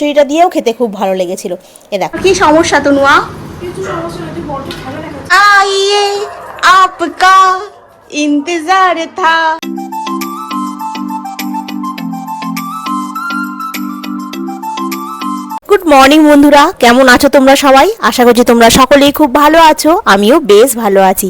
চুরিটা দিয়েও খেতে খুব ভালো লেগেছিল। এ দেখো। কি সমস্যা তনুয়া? কিছু সমস্যা আপকা ইন্তজার ভালো গুড মর্নিং বন্ধুরা। কেমন আছো তোমরা সবাই? আশা করছি তোমরা সকলেই খুব ভালো আছো। আমিও বেশ ভালো আছি।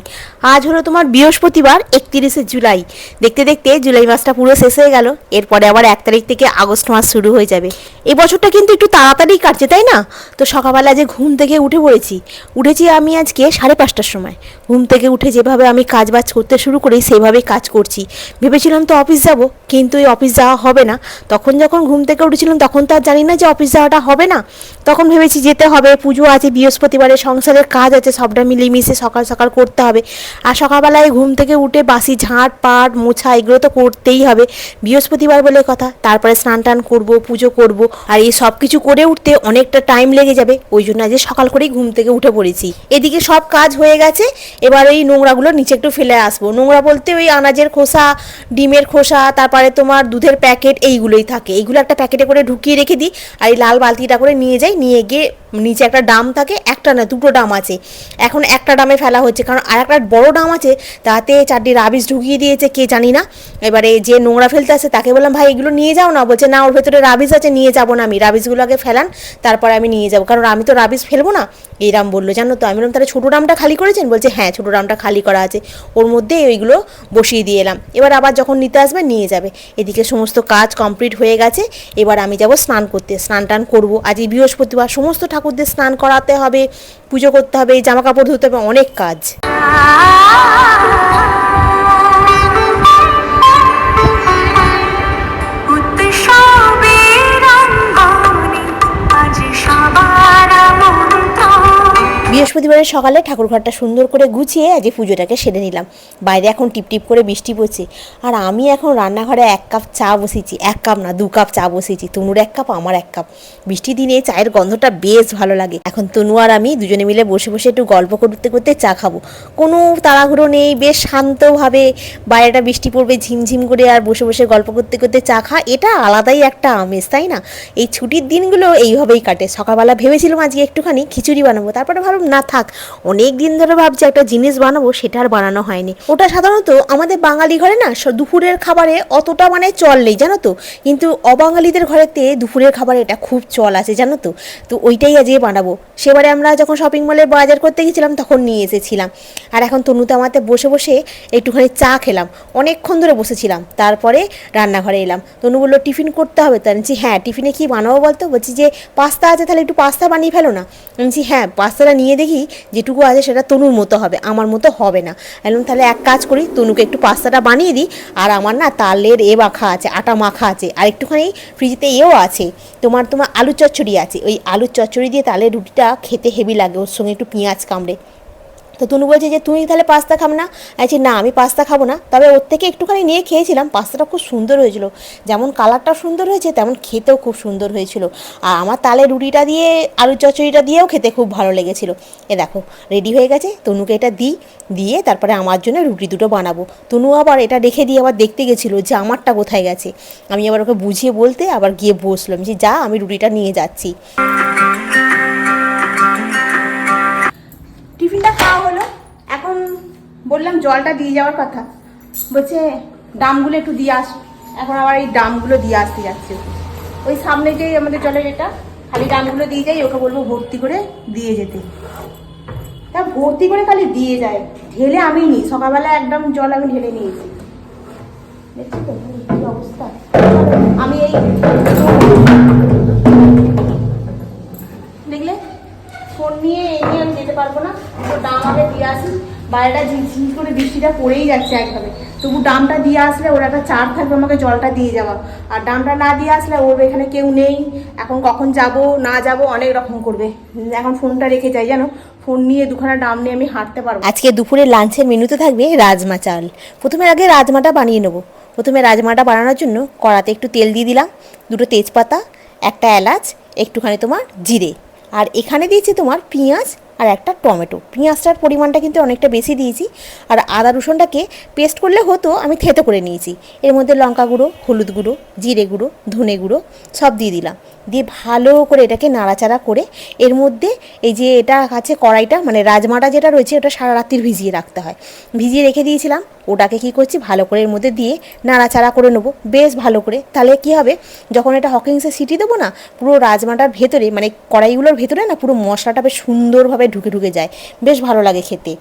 আজ হলো তোমার বৃহস্পতিবার, একত্রিশে জুলাই। দেখতে দেখতে জুলাই মাসটা পুরো শেষ হয়ে গেল। এরপরে আবার এক তারিখ থেকে আগস্ট মাস শুরু হয়ে যাবে। এই বছরটা কিন্তু একটু তাড়াতাড়ি কাটছে, তাই না? তো সকালবেলা যে ঘুম থেকে উঠে পড়েছি, উঠেছি আমি আজকে সাড়ে পাঁচটার সময়। ঘুম থেকে উঠে যেভাবে আমি কাজ বাজ করতে শুরু করি সেইভাবেই কাজ করছি। ভেবেছিলাম তো অফিস যাব, কিন্তু এই অফিস যাওয়া হবে না। তখন যখন ঘুম থেকে উঠেছিলাম, তখন তো আর জানি না যে অফিস যাওয়াটা হবে না? তখন ভেবেছি যেতে হবে, পুজো আছে, বৃহস্পতিবারে সংসারের কাজ আছে, সবটা মিলিয়ে মিশে সকাল সকাল করতে হবে। আর সকালবেলায় ঘুম থেকে উঠে বাসি ঝাঁট, পাট, মোছা, এগুলো তো করতেই হবে। বৃহস্পতিবার বলে কথা, তারপরে স্নান টান করব, পুজো করব। আর এই সব কিছু করে উঠতে অনেকটা টাইম লেগে যাবে, ওই জন্য আজকে সকাল করেই ঘুম থেকে উঠে পড়েছি। এদিকে সব কাজ হয়ে গেছে, এবার ওই নোংরাগুলো নিচে একটু ফেলে আসব। নোংরা বলতে ওই আনাজের খোসা, ডিমের খোসা, তারপরে তোমার দুধের প্যাকেট, এইগুলোই থাকে। এইগুলো একটা প্যাকেটে করে ঢুকিয়ে রেখে দিই, আর এই লাল বালতিটা করে নিয়ে যাই, নিয়ে গিয়ে নিচে একটা ডাম থাকে, একটা না দুটো ডাম আছে। এখন একটা ডামে ফেলা হচ্ছে, কারণ আর একটা বড় ডাম আছে, তাতে চারটি রাবিশ ঢুকিয়ে দিয়েছে, কে জানি না। এবারে যে নোংরা ফেলতে আসে, তাকে বললাম, ভাই, এগুলো নিয়ে যাও না। বলছে, না, ওর ভেতরে রাবিশ আছে, নিয়ে যাব না আমি। রাবিশগুলো আগে ফেলান, তারপরে আমি নিয়ে যাব। কারণ আমি তো রাবিশ ফেলব না। এই রাম বলল, জানো তো, আমি বললাম, তাহলে ছোটো ডামটা খালি করেছেন? বলছে হ্যাঁ ছোটো ডামটা খালি করা আছে। ওর মধ্যে ওইগুলো বসিয়ে দিয়ে এলাম। এবার আবার যখন নিতে আসবে, নিয়ে যাবে। এদিকে সমস্ত কাজ কমপ্লিট হয়ে গেছে। এবার আমি যাব স্নান করতে। স্নান টান করব। আজ এই বৃহস্পতিবার সমস্ত ঠাকুরদের স্নান করাতে হবে, পুজো করতে হবে জামা কাপড় ধুতে হবে, অনেক কাজ। বৃহস্পতিবারের সকালে ঠাকুরঘরটা সুন্দর করে গুছিয়ে আজ পুজোটাকে সেরে নিলাম। বাইরে এখন টিপটিপ করে বৃষ্টি পড়ছে। আর আমি এখন রান্নাঘরে এক কাপ চা বসিয়েছি। এক কাপ না, দু কাপ চা বসিয়েছি। তনুর এক কাপ, আমার এক কাপ। বৃষ্টি দিনে চায়ের গন্ধটা বেশ ভালো লাগে। এখন তনু আর আমি দুজনে মিলে বসে বসে একটু গল্প করতে করতে চা খাব। কোনো তাড়াহুড়ো নেই, বেশ শান্তভাবে বাইরেটা বৃষ্টি পড়বে, ঝিমঝিম করে আর বসে বসে গল্প করতে করতে চা খা। এটা আলাদাই একটা আমেজ, তাই না? এই ছুটির দিনগুলো এইভাবেই কাটে। সকালবেলা ভেবেছিলাম আজকে একটুখানি খিচুড়ি বানাবো, তারপরে ভাবলাম না থাক, অনেক দিন ধরে ভাবছি একটা জিনিস বানাবো, সেটা আর বানানো হয়নি। ওটা সাধারণত আমাদের বাঙালি ঘরে না দুপুরের খাবারে অতটা মানে চল নেই, জানো তো? কিন্তু অবাঙালিদের ঘরেতে দুপুরের খাবারে এটা খুব চল আছে, জানো তো? তো ওইটাই আজকে বানাবো। সেবারে আমরা যখন শপিং মলে বাজার করতে গেছিলাম, তখন নিয়ে এসেছিলাম। আর এখন তনুতে আমাতে বসে বসে একটুখানি চা খেলাম। অনেকক্ষণ ধরে বসেছিলাম। তারপরে রান্নাঘরে এলাম। তনু বলল, টিফিন করতে হবে তাই বলছি হ্যাঁ টিফিনে কি বানাবো বলতো? বলছি যে, পাস্তা আছে, তাহলে একটু পাস্তা বানিয়ে ফেলো না। বলছি হ্যাঁ পাস্তাটা নিয়ে দেখি যেটুকু আছে সেটা তনুর মতো হবে, আমার মতো হবে না। এখন তাহলে এক কাজ করি, তনুকে একটু পাস্তাটা বানিয়ে দিই, আর আমার না তালের এ মাখা আছে, আটা মাখা আছে, আর একটুখানি ফ্রিজেতে এও আছে, তোমার তোমার আলু চচ্চড়ি আছে, ওই আলু চচ্চড়ি দিয়ে তালের রুটিটা খেতে হেভি লাগে, ওর সঙ্গে একটু পেঁয়াজ কামড়ে। তো তনু বলছে যে তুমি তাহলে পাস্তা খাবে না? বলছি, না আমি পাস্তা খাব না। তবে ওর থেকে একটুখানি নিয়ে খেয়েছিলাম পাস্তাটা খুব সুন্দর হয়েছিল। যেমন কালারটা সুন্দর হয়েছে তেমন খেতেও খুব সুন্দর হয়েছিল। আর আমার তালে রুটিটা দিয়ে আলুর চচ্চড়িটা দিয়েও খেতে খুব ভালো লেগেছিল। এ দেখো রেডি হয়ে গেছে তনুকে এটা দিই দিয়ে তারপরে আমার জন্য রুটি দুটো বানাবো। তনু আবার এটা রেখে দিয়ে আবার দেখতে গেছিল যে আমারটা কোথায় গেছে? আমি আবার ওকে বুঝিয়ে বলতে আবার গিয়ে বসলাম যে যা আমি রুটিটা নিয়ে যাচ্ছি। বললাম, জলটা দিয়ে যাওয়ার কথা। বলছে, ডামগুলো একটু দিয়ে আস। এখন আবার এই ডামগুলো দিয়ে আসতে যাচ্ছে। ওই সামনে যে আমাদের জলের এটা খালি ডামগুলো দিয়ে যাই, ওকে বলব ভর্তি করে দিয়ে যেতে। তা ভর্তি করে খালি দিয়ে যায়। ঢেলে আমি নিই, সকালবেলা একদম জল আমি ঢেলে নিয়েছি। অবস্থা। আমি এই দেখলে, ফোন নিয়ে এই নিয়ে আমি যেতে পারব না। তো ডাম আগে দিয়ে আসি। বাইরেটা ঝিঝিঝ করে বৃষ্টিটা পড়েই যাচ্ছে একভাবে। তবু ডামটা দিয়ে আসলে ওর একটা চার থাকবে আমাকে জলটা দিয়ে যাওয়া আর ডামটা না দিয়ে আসলে ওর এখানে কেউ নেই। এখন কখন যাব, না যাব অনেক রকম করবে। এখন ফোনটা রেখে যাই, জানো? ফোন নিয়ে দুখানা ডাম নিয়ে আমি হাঁটতে পারব। আজকে দুপুরে লাঞ্চের মেনুতে থাকবে রাজমা চাল। প্রথমে আগে রাজমাটা বানিয়ে নেব। প্রথমে রাজমাটা বানানোর জন্য কড়াতে একটু তেল দিয়ে দিলাম, দুটো তেজপাতা, একটা এলাচ, একটুখানি তোমার জিরে। আর এখানে দিয়েছি তোমার পেঁয়াজ আর একটা টমেটো। পেঁয়াজটার পরিমাণটা কিন্তু অনেকটা বেশি দিয়েছি। আর আদা রসুনটাকে পেস্ট করলে হতো, আমি থেতো করে নিয়েছি। এর মধ্যে লঙ্কা গুঁড়ো, হলুদ গুঁড়ো, জিরে গুঁড়ো, ধনে গুঁড়ো সব দিয়ে দিলাম। দিয়ে ভালো করে এটাকে নাড়াচাড়া করে এর মধ্যে এই যে এটা আছে কড়াইটা মানে রাজমাটা যেটা রয়েছে, ওটা সারা রাত্রির ভিজিয়ে রাখতে হয়। ভিজিয়ে রেখে দিয়েছিলাম। ওটাকে কি করছি, ভালো করে এর মধ্যে দিয়ে নাড়াচাড়া করে নেব। বেশ ভালো করে। তাহলে কি হবে, যখন এটা হকিংসে সিটি দেবো না, পুরো রাজমাটার ভেতরে মানে কড়াইগুলোর ভেতরে না, পুরো মশলাটা বেশ সুন্দরভাবে ঢুকে ঢুকে যায়। বেশ ভালো লাগে খেতে।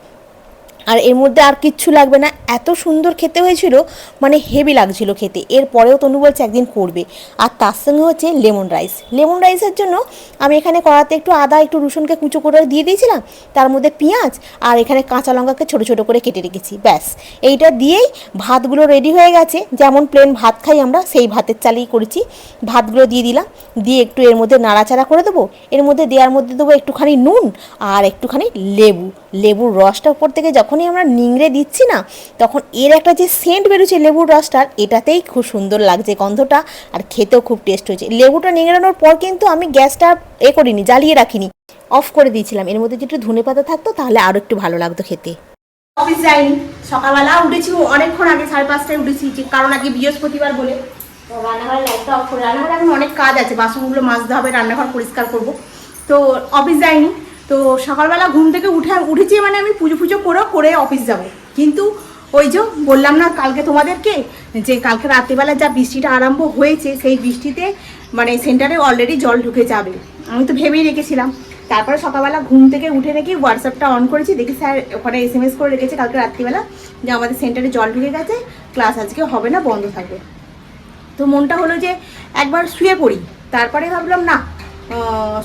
আর এর মধ্যে আর কিচ্ছু লাগবে না। এত সুন্দর খেতে হয়েছিল মানে হেভি লাগছিল খেতে। এরপরেও তনু বলছে একদিন করবে। আর তার সঙ্গে হচ্ছে লেমন রাইস। লেমন রাইসের জন্য আমি এখানে কড়াতে একটু আদা, একটু রসুনকে কুচো করে দিয়ে দিয়েছিলাম। তার মধ্যে পেঁয়াজ আর এখানে কাঁচা লঙ্কাকে ছোটো ছোটো করে কেটে রেখেছি। ব্যাস। এইটা দিয়েই ভাতগুলো রেডি হয়ে গেছে। যেমন প্লেন ভাত খাই আমরা, সেই ভাতের চালেই করেছি। ভাতগুলো দিয়ে দিলাম। দিয়ে একটু এর মধ্যে নাড়াচাড়া করে দেবো। এর মধ্যে দেওয়ার মধ্যে দেবো একটুখানি নুন আর একটুখানি লেবু। লেবুর রসটা উপর থেকে যখনই আমরা নিংড়ে দিচ্ছি না, তখন এর একটা যে সেন্ট বেরোচ্ছে লেবুর রসটার, এটাতেই খুব সুন্দর লাগছে গন্ধটা আর খেতেও খুব টেস্ট হয়েছে। লেবুটা নিংড়ানোর পর কিন্তু আমি গ্যাসটা এ করিনি, জ্বালিয়ে রাখিনি। অফ করে দিয়েছিলাম। এর মধ্যে একটু ধনে পাতা থাকতো, তাহলে আরও একটু ভালো লাগতো খেতে। অফিস যাইনি। সকালবেলা উঠেছি অনেকক্ষণ আগে সাড়ে পাঁচটায় উঠেছি কারণ আগে বৃহস্পতিবার বলে। রান্নাঘরের লাইটটা অফ করে, রান্নাঘরে এখন অনেক কাজ আছে। বাসনগুলো মাজতে হবে, রান্নাঘর পরিষ্কার করব। তো অফিস যাইনি। তো সকালবেলা ঘুম থেকে উঠে উঠেছি মানে আমি পুজো পুজো করে করে অফিস যাব। কিন্তু ওই যে বললাম না কালকে তোমাদেরকে যে কালকে রাত্রিবেলা যা বৃষ্টিটা আরম্ভ হয়েছে, সেই বৃষ্টিতে মানে সেন্টারে অলরেডি জল ঢুকে যাবে। আমি তো ভেবেই রেখেছিলাম। তারপরে সকালবেলা ঘুম থেকে উঠে নাকি হোয়াটসঅ্যাপটা অন করেছি। দেখি স্যার ওখানে এস এম এস করে রেখেছে কালকে রাত্রিবেলা যে আমাদের সেন্টারে জল ঢুকে গেছে ক্লাস আজকে হবে না, বন্ধ থাকবে। তো মনটা হলো যে একবার শুয়ে পড়ি। তারপরে ভাবলাম না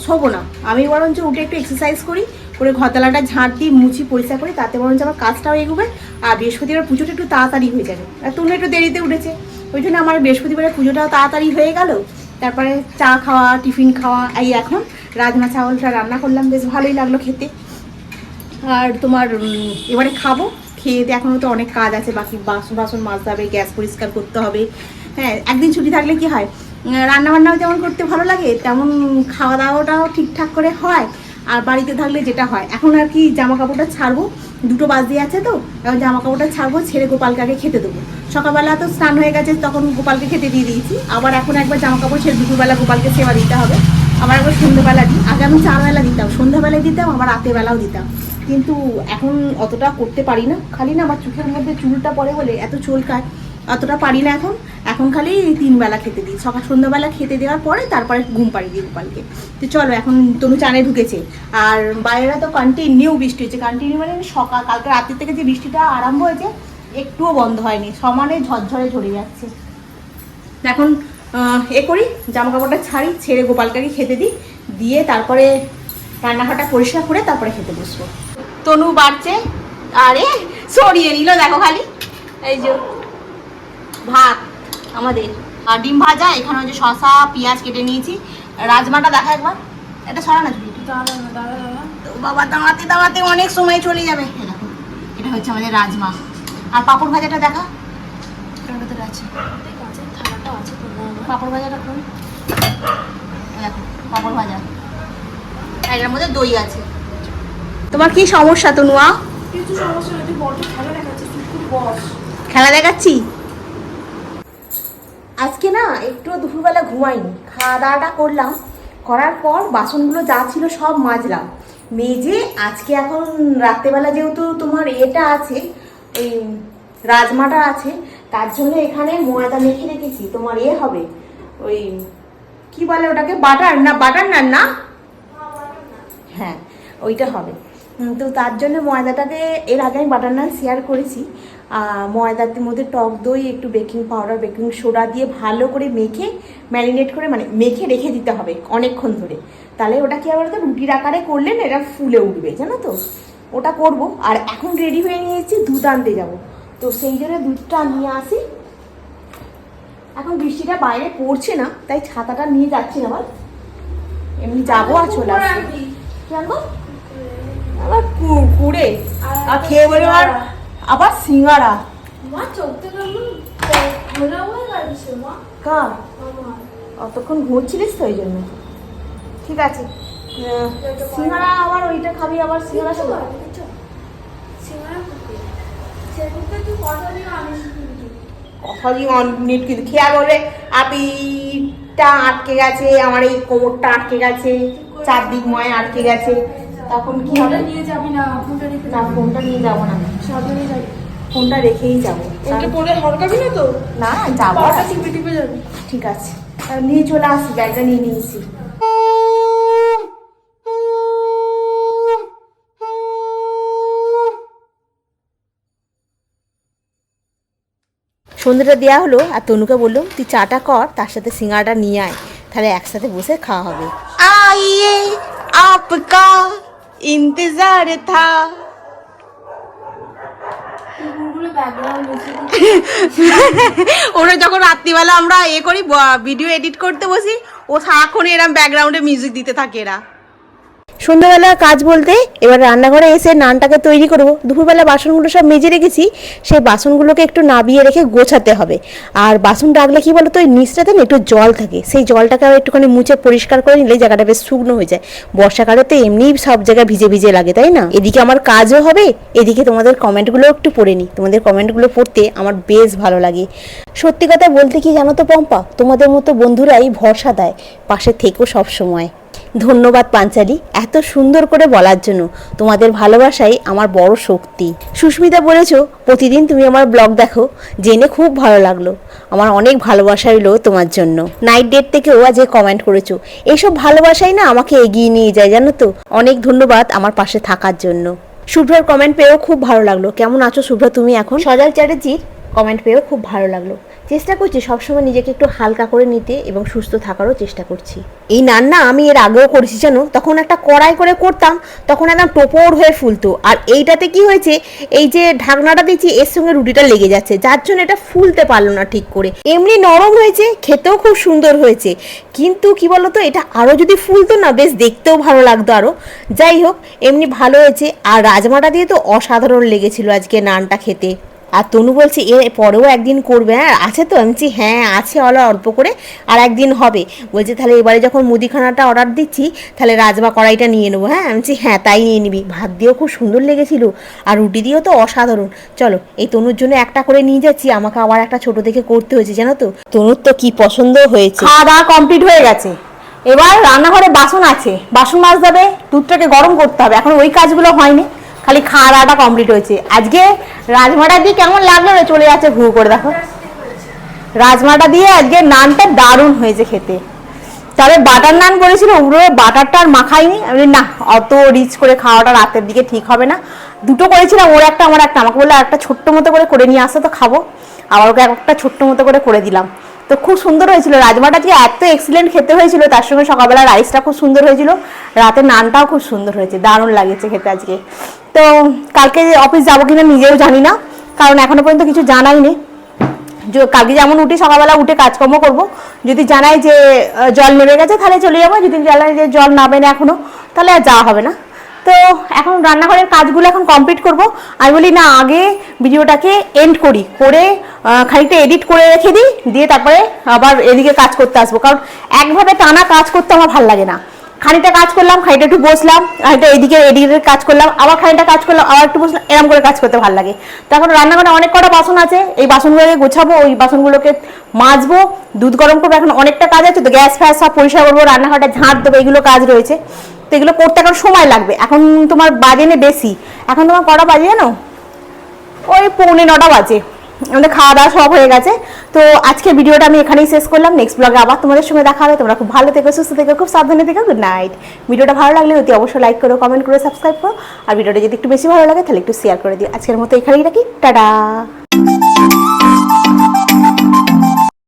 শোবো না। আমি বরঞ্চ উঠে একটু এক্সারসাইজ করি, করে ঘরতলাটা ঝাঁট দিই মুছি পরিষ্কার করি, তাতে বরঞ্চ আমার কাজটাও এগোবে, আর বৃহস্পতিবার পুজোটা একটু তাড়াতাড়ি হয়ে যাবে। আর তুমি একটু দেরিতে উঠেছে, ওই জন্য আমার বৃহস্পতিবারের পুজোটাও তাড়াতাড়ি হয়ে গেল। তারপরে চা খাওয়া, টিফিন খাওয়া, এই এখন রাজমা চাওয়ালটা রান্না করলাম, বেশ ভালোই লাগল খেতে। আর তোমার এবারে খাব, খেয়ে দিয়ে এখনও তো অনেক কাজ আছে, বাকি বাসন বাসন মাজতে হবে, গ্যাস পরিষ্কার করতে হবে। হ্যাঁ একদিন ছুটি থাকলে কি হয়? রান্না বান্নাও যেমন করতে ভালো লাগে, তেমন খাওয়া দাওয়াটাও ঠিকঠাক করে হয়, আর বাড়িতে থাকলে যেটা হয়। এখন আর কি জামা কাপড়টা ছাড়বো, দুটো বাজ দিয়ে আছে তো, এখন জামা কাপড়টা ছাড়বো, ছেড়ে গোপালকে আগে খেতে দেবো। সকালবেলা তো স্নান হয়ে গেছে, তখন গোপালকে খেতে দিয়ে দিয়েছি। আবার এখন একবার জামা কাপড় ছেড়ে দুপুরবেলা গোপালকে সেবা দিতে হবে। আবার একবার সন্ধ্যেবেলা দিই আগে আমি চারবেলা দিতাম, সন্ধ্যাবেলায় দিতাম, আবার রাতেরবেলাও দিতাম। কিন্তু এখন অতটা করতে পারি না। খালি না আমার চোখের মধ্যে চুলটা পড়ে বলে এত চুল চুলকায় অতটা পারি না এখন? এখন খালি তিন বেলা খেতে দিই। সকাল সন্ধ্যাবেলা খেতে দেওয়ার পরে তারপরে ঘুম পাড়িয়ে দিই গোপালকে। তো চলো, এখন তনু চানে ঢুকেছে। আর বাইরেটা তো কন্টিনিউ বৃষ্টি হচ্ছে। কন্টিনিউ মানে সকাল, কালকে রাতের থেকে যে বৃষ্টিটা আরম্ভ হয়েছে, একটুও বন্ধ হয়নি। সমানে ঝরঝরে ঝরে যাচ্ছে। এখন এ করি জামা কাপড়টা ছাড়ি, ছেড়ে গোপালকে খেতে দিই। দিয়ে তারপরে রান্নাঘরটা পরিষ্কার করে তারপরে খেতে বসবো। তনু বাড়ছে। আরে, সরিয়ে নিল, দেখো খালি। এই যে ভাত আমাদের। আর ডিম ভাজা এখানে হচ্ছে শশা পেঁয়াজ কেটে নিয়েছি। রাজমাটা দেখা একবার। এটা সরা না বাবা দাঁড়াতে দাঁড়াতে অনেক সময় চলে যাবে। এটা হচ্ছে আমাদের রাজমা। আর পাপড় ভাজাটা দেখা। আছে। পাপড় ভাজাটা কোন পাপড় ভাজা। আর মধ্যে দই আছে। তোমার কি সমস্যা তো নোয়া কিছু সমস্যা খেলা দেখাচ্ছি আজকে না একটু দুপুরবেলা ঘুমাইনি। খাওয়া দাওয়াটা করলাম। করার পর বাসনগুলো যা ছিল সব মাজলাম। মেজে আজকে এখন রাত্রেবেলা যেহেতু তোমার এটা আছে, ওই রাজমাটা আছে, তার জন্য এখানে ময়দা মেখে রেখেছি। তোমার এ হবে, ওই কি বলে ওটাকে? বাটার না বাটার না না? হ্যাঁ ওইটা হবে। তো তার জন্য ময়দাটাকে এর আগে আমি বাটার নান শেয়ার করেছি। ময়দার মধ্যে টক দই একটু বেকিং পাউডার বেকিং সোডা দিয়ে ভালো করে মেখে ম্যারিনেট করে মানে মেখে রেখে দিতে হবে অনেকক্ষণ ধরে। তাহলে ওটা কি তো রুটির আকারে করলে না এটা ফুলে উঠবে জানো তো? ওটা করব। আর এখন রেডি হয়ে নিয়েছি দুধ আনতে যাব। তো সেই জন্য দুধটা নিয়ে আসি। এখন বৃষ্টিটা বাইরে পড়ছে না তাই ছাতাটা নিয়ে যাচ্ছি না আবার। এমনি যাব আর চলে আসব। জানব আবার কু- কুড়ে। আর খেয়ে বলে আর আবার সিঙ্গারা। মা চলতে গেলাম ঘোরা হয়ে গেছে মা। কার? অতক্ষণ ঘুরছিলিস তো ওই জন্য। ঠিক আছে। সিঙ্গারা আবার ওইটা খাবি আবার সিঙ্গারা খাবি। কথা দিয়ে মিনিট কিন্তু। খেয়াল করবে আপিটা আটকে গেছে আমার এই কোমরটা আটকে গেছে চারদিক ময় আটকে গেছে। তখন কি হবে? নিয়ে যাবি না ফোনটা নিয়ে যাব না। সাবধানে ফোনটা রেখেই যাব। পরে হরকাবি না তো? না যাব। টিপে টিপে ঠিক আছে। নিয়ে চলে আসি ব্যাগটা নিয়ে নিয়েছি। দেওয়া হলো আর তনুকে বলল তুই চাটা কর তার সাথে সিঙ্গাটা নিয়ে আয়। তাহলে একসাথে বসে খাওয়া হবে। আইয়ে আপকা ইন্তজার থা। ওরা যখন রাত্রিবেলা আমরা এ করি ভিডিও এডিট করতে বসি ও সারাক্ষণ এরম ব্যাকগ্রাউন্ডে মিউজিক দিতে থাকে এরা। সন্ধ্যাবেলা কাজ বলতে এবার রান্নাঘরে এসে নানটাকে তৈরি করব। দুপুরবেলা বাসনগুলো সব মেজে রেখেছি, সেই বাসনগুলোকে একটু নাবিয়ে রেখে গোছাতে হবে। আর বাসন রাখলে কি বলতো, ওই নিচটাতে না একটু জল থাকে, সেই জলটাকে আবার একটুখানি মুছে পরিষ্কার করে নিলে জায়গাটা বেশ শুকনো হয়ে যায়। বর্ষাকালে তো এমনিই সব জায়গায় ভিজে ভিজে লাগে, তাই না? এদিকে আমার কাজও হবে, এদিকে তোমাদের কমেন্টগুলো একটু পড়ে নিই। তোমাদের কমেন্টগুলো পড়তে আমার বেশ ভালো লাগে। সত্যি কথা বলতে কি জানো তো পম্পা? তোমাদের মতো বন্ধুরাই ভরসা দেয় পাশে থেকেও সব সময়। ধন্যবাদ পাঞ্চালি, এত সুন্দর করে বলার জন্য। তোমাদের ভালোবাসাই আমার বড় শক্তি। সুস্মিতা বলেছ, প্রতিদিন তুমি আমার ব্লগ দেখো, জেনে খুব ভালো লাগল। আমার অনেক ভালোবাসা রইল তোমার জন্য। নাইট ডেট থেকেও আজ কমেন্ট করেছ। এইসব ভালোবাসাই না আমাকে এগিয়ে নিয়ে যায়, জানো তো? অনেক ধন্যবাদ আমার পাশে থাকার জন্য। শুভ্রার কমেন্ট পেয়েও খুব ভালো লাগল। কেমন আছো শুভ্রা তুমি এখন? সজাল চ্যাটার্জির কমেন্ট পেয়েও খুব ভালো লাগল। চেষ্টা করছি সবসময় নিজেকে একটু হালকা করে নিতে এবং সুস্থ থাকারও চেষ্টা করছি। এই রান্না আমি এর আগেও করেছি, জানো? তখন একটা কড়াই করে করতাম, তখন একদম টোপর হয়ে ফুলতো। আর এইটাতে কি হয়েছে, এই যে ঢাকনাটা দিচ্ছি, এর সঙ্গে রুটিটা লেগে যাচ্ছে। যার জন্য এটা ফুলতে পারল না ঠিক করে। এমনি নরম হয়েছে, খেতেও খুব সুন্দর হয়েছে। কিন্তু কি বলতো, এটা আরও যদি ফুলতো না, বেশ দেখতেও ভালো লাগতো আরও যাই হোক, এমনি ভালো হয়েছে। আর রাজমাটা দিয়ে তো অসাধারণ লেগেছিল আজকে নানটা খেতে। আর তনু বলছে এর পরেও একদিন করবে। হ্যাঁ আছে তো? আমি বলছি হ্যাঁ আছে অলা অল্প করে আর একদিন হবে। বলছে তাহলে এবারে যখন মুদিখানাটা অর্ডার দিচ্ছি তাহলে রাজমা কড়াইটা নিয়ে নেব। হ্যাঁ আমি বলছি হ্যাঁ তাই নিয়ে নিবি। ভাত দিয়েও খুব সুন্দর লেগেছিল আর রুটি দিয়েও তো অসাধারণ। চলো এই তনুর জন্য একটা করে নিয়ে যাচ্ছি আমাকে আবার একটা ছোট থেকে করতে হয়েছে জানো তো? তনুর তো কি পছন্দ হয়েছে? খাওয়া দাওয়া কমপ্লিট হয়ে গেছে। এবার রান্নাঘরে বাসন আছে। বাসন মাজতে হবে দুধটাকে গরম করতে হবে। এখন ওই কাজগুলো হয়নি। খালি খাওয়া দাওয়াটা কমপ্লিট হয়েছে। আজকে রাজমাটা দিয়ে কেমন লাগল রে? চলে যাচ্ছে ঘু করে, দেখো। রাজমাটা দিয়ে আজকে নানটা দারুণ হয়েছে খেতে। তবে বাটার নান করেছিল, ওগুলো বাটারটা আর মাখাইনি আমি না, অত রিচ করে খাওয়াটা রাতের দিকে ঠিক হবে না। দুটো করেছিলাম, ওর একটা, আমার একটা। আমাকে বলল একটা ছোট্ট মতো করে করে নিয়ে আসো তো খাব। আবার ওকে একটা ছোট্ট মতো করে করে দিলাম। তো খুব সুন্দর হয়েছিল। রাজমাটা আজকে এত এক্সিলেন্ট খেতে হয়েছিল, তার সঙ্গে সকালবেলা রাইসটা খুব সুন্দর হয়েছিল। রাতে নানটাও খুব সুন্দর হয়েছে, দারুণ লাগেছে খেতে আজকে। তো কালকে অফিস যাব কিনা নিজেও জানি না, কারণ এখনও পর্যন্ত কিছু জানাই নেই। যে- কালকে যেমন উঠি, সকালবেলা উঠে কাজকর্ম করব। যদি জানাই যে জল নেমে গেছে, তাহলে চলে যাব। যদি জানাই যে জল নামে না এখনও, তাহলে আর যাওয়া হবে না। তো এখন রান্নাঘরের কাজগুলো এখন কমপ্লিট করব। আমি বলি, না, আগে ভিডিওটাকে এন্ড করি। করে খানিকটা এডিট করে রেখে দিই, দিয়ে তারপরে আবার এদিকে কাজ করতে আসব। কারণ একভাবে টানা কাজ করতে আমার ভালো লাগে না। খানিকটা কাজ করলাম, খানিকটা একটু বসলাম, খানিকটা এদিকে এদিকে কাজ করলাম, আবার খানিকটা কাজ করলাম, আবার একটু বসলাম এরকম করে কাজ করতে ভালো লাগে। তখন রান্নাঘরে অনেক কটা বাসন আছে, এই বাসনগুলোকে গোছাবো, ওই বাসনগুলোকে মাজবো, দুধ গরম করব। এখন অনেকটা কাজ আছে, তো গ্যাস ফ্যাস সব পরিষ্কার করব, রান্নাঘরটা ঝাঁট দেবো, এগুলো কাজ রয়েছে। এগুলো করতে এখন সময় লাগবে। এখন তোমার বাজে নে বেশি? এখন তোমার কটা বাজে জানো? ওই পৌনে নটা বাজে। আমাদের খাওয়া দাওয়া সব হয়ে গেছে। তো আজকে ভিডিওটা আমি এখানেই শেষ করলাম। নেক্সট ব্লগে আবার তোমাদের সঙ্গে দেখা হবে। তোমরা খুব ভালো থেকো, সুস্থ থেকো, খুব সাবধানে থেকো। গুড নাইট ভিডিওটা ভালো লাগলে অতি অবশ্যই লাইক করো কমেন্ট করো সাবস্ক্রাইব করো। আর ভিডিওটা যদি একটু বেশি ভালো লাগে, তাহলে একটু শেয়ার করে দিও। আজকের মতো এখানেই রাখি। টাটা